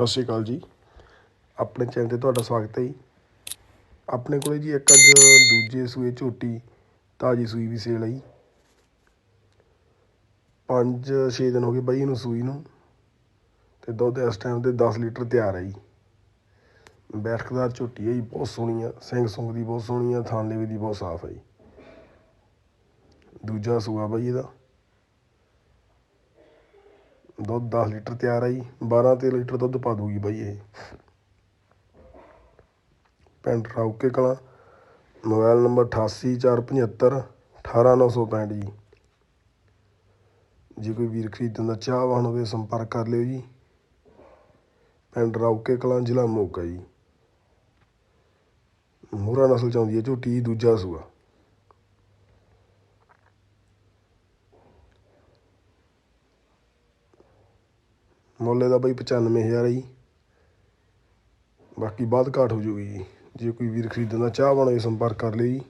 ਸਤਿ ਸ਼੍ਰੀ ਅਕਾਲ ਜੀ। ਆਪਣੇ ਚੈਨਲ ਤੇ ਤੁਹਾਡਾ ਸਵਾਗਤ ਹੈ ਜੀ। ਆਪਣੇ ਕੋਲੇ ਜੀ ਇੱਕ ਅੱਜ ਦੂਜੇ ਸੂਏ ਝੋਟੀ, ਤਾਜੀ ਸੂਈ ਵੀ ਸੇਲ ਆਈ। 5-6 ਦਿਨ ਹੋ ਗਏ ਬਾਈ ਇਹਨੂੰ ਸੂਈ ਨੂੰ ਤੇ ਦੁੱਧ ਇਸ ਟਾਈਮ ਤੇ 10 ਲੀਟਰ ਤਿਆਰ ਹੈ ਜੀ। ਬੈਠਕਦਾਰ ਝੋਟੀ ਹੈ ਜੀ, ਬਹੁਤ ਸੋਹਣੀ ਆ। ਸਿੰਘ ਸੁੰਗ ਦੀ ਬਹੁਤ ਸੋਹਣੀ ਆ ਥਾਂ ਲੇਵੇ ਦੀ ਬਹੁਤ ਸਾਫ਼ ਹੈ ਜੀ। ਦੂਜਾ ਸੂਆ ਬਾਈ ਇਹਦਾ। ਦੁੱਧ 10 ਲੀਟਰ ਤਿਆਰ ਆ ਜੀ। 12 ਤੇ ਲੀਟਰ ਦੁੱਧ ਪਾ ਦੂਗੀ ਬਾਈ ਇਹ। ਪਿੰਡ ਰੌਕੇ ਕਲਾਂ ਮੋਬਾਈਲ ਨੰਬਰ 8845 18965 ਜੀ। ਜੇ ਕੋਈ ਵੀਰ ਖਰੀਦਣ ਦਾ ਚਾਹਵਾਨ ਹੋਵੇ ਸੰਪਰਕ ਕਰ ਲਿਓ ਜੀ। ਪਿੰਡ ਰੌਕੇ ਕਲਾਂ ਜ਼ਿਲ੍ਹਾ ਮੋਗਾ ਜੀ। ਮੋਹਰਾ ਨਸਲ ਚ ਆਉਂਦੀ ਹੈ ਝੋਟੀ ਜੀ, ਦੂਜਾ ਸੂਆ। ਮੁੱਲ ਇਹਦਾ ਬਾਈ 95000 ਹੈ ਜੀ। ਬਾਕੀ ਬਾਅਦ ਘਾਟ ਹੋ ਜੂਗੀ ਜੀ। ਜੇ ਕੋਈ ਵੀਰ ਖਰੀਦਣ ਦਾ ਚਾਹਵਾਨ ਹੋਵੇ ਸੰਪਰਕ ਕਰ ਲਿਓ ਜੀ।